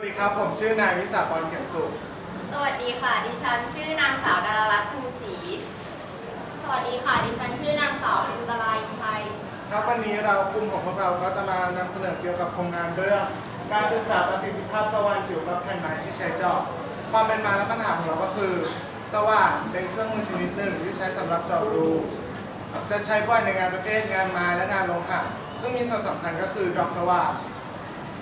สวัสดีครับ ผมชื่อนายวิสาพรเขียนสุข สวัสดีค่ะ ดิฉันชื่อนางสาวดารารัตน์ภูศรีสวัสดีค่ะ ดิฉันชื่อนางสาวอินตราอินไทยครับวันนี้เรากลุ่มของพวกเราก็จะมานำเสนอเกี่ยวกับโครงงานเรื่อง การศึกษาประสิทธิภาพสว่านผิวกับแผ่นไม้ที่ใช้เจาะความเป็นมาและปัญหาของเราก็คือสว่านเป็นเครื่องมือชนิดหนึ่งที่ใช้สำหรับเจาะรูจะใช้บ่อยในงานประเภทงานไม้และงานโลหะซึ่งมีส่วนสำคัญก็คือดอกสว่าน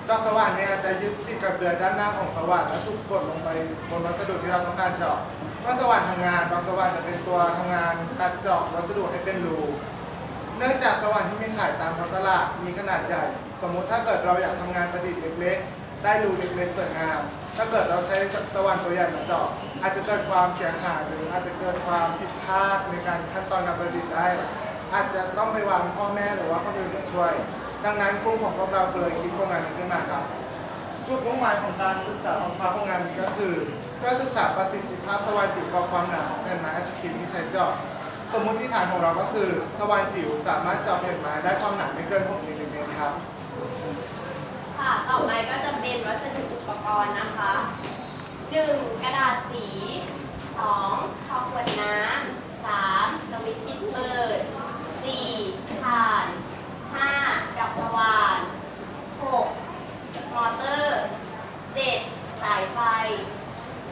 ดอกสว่านเนี่ยจะยึดติดกับเดือด้านหน้าของสว่านและถูกกดลงไปบนวัสดุที่เราต้องการเจาะเมื่อสว่านทำงานดอกสว่านจะเป็นตัวทำงานตัดเจาะวัสดุให้เป็นรูเนื่องจากสว่านที่มีขายตามท้องตลาดมีขนาดใหญ่ สมมุติถ้าเกิดเราอยากทำงานประดิษฐ์เล็กๆ ได้รูเล็กๆสวยงาม ถ้าเกิดเราใช้สว่านตัวใหญ่มาเจาะอาจจะเกิดความเสียหายหรืออาจจะเกิดความผิดพลาดในการขั้นตอนการประดิษฐ์ได้ อาจจะต้องไปวางพ่อแม่หรือว่าคนอื่นมาช่วย ดังนั้นกลุ่มของพวกเราเลยคิดโครงงานนี้ขึ้นมาครับ จุดมุ่งหมายของการศึกษาของภาโครงงานนี้ก็คือเพื่อศึกษาประสิทธิภาพสว่านจิ๋วกับความหนาของแผ่นไม้อศกรีมที่ใช้เจาะสมมุติฐานของเราก็คือสว่านจิ๋วสามารถเจาะแผ่นไม้ได้ความหนาไม่เกิน6มิลลิเมตรครับค่ะ ต่อไปก็จะเป็นวัสดุอุปกรณ์นะคะ 1. กระดาษสี 2. ขอบขวดน้ำ 3. สวิตช์ปิดเปิด 4. ถ่าน 5. ดอกสว่าน 6. มอเตอร์ 7. สายไฟ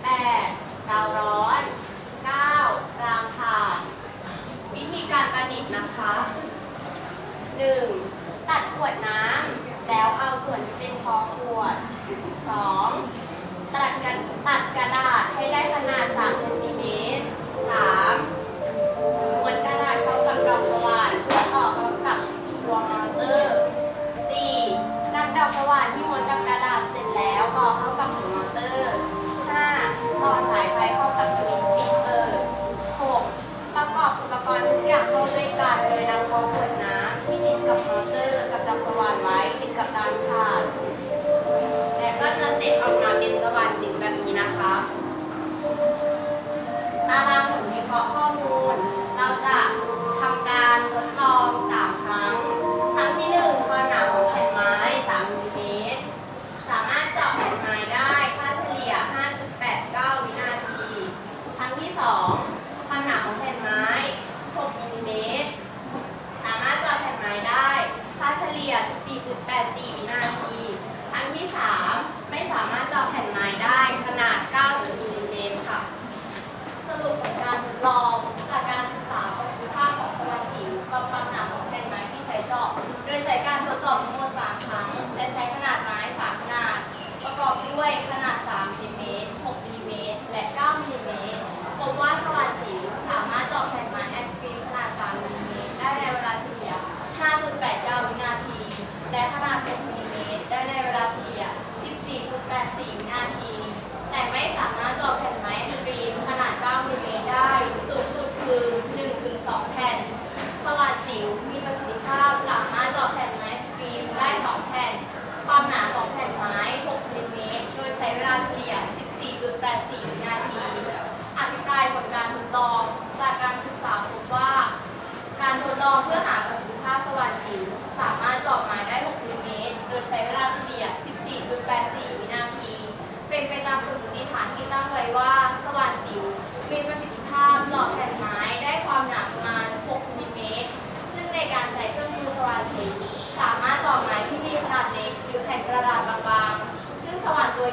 8. กาวร้อน 9. รางถ่าน วิธีการประดิษฐ์นะคะ 1. ตัดขวดน้ำแล้วเอาส่วนที่เป็นคอขวด 2.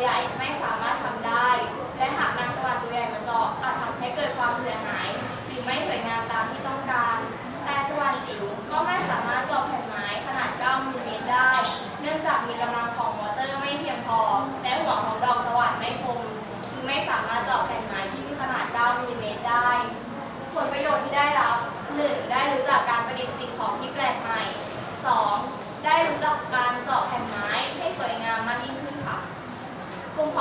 ใหญ่ไม่สามารถทำได้ และหากนำสว่านตัวใหญ่มาเจาะอาจทำให้เกิดความเสียหายหรือไม่สวยงามตามที่ต้องการ แต่สว่านจิ๋วก็ไม่สามารถเจาะแผ่นไม้ขนาด9มิลลิเมตรได้ เนื่องจากมีกำลังของมอเตอร์ไม่เพียงพอ และหัวของดอกสว่านไม่คมจึงไม่สามารถเจาะแผ่นไม้ที่มีขนาด9มิลลิเมตรได้ ผลประโยชน์ที่ได้รับ 1. ได้รู้จักการประดิษฐ์สิ่งของที่แปลกใหม่ 2. ได้รู้จักการเจาะแผ่นไม้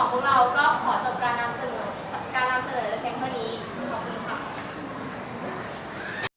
ของพวกเราก็ขอจบการนำเสนอการนำเสนอเพียงเท่านี้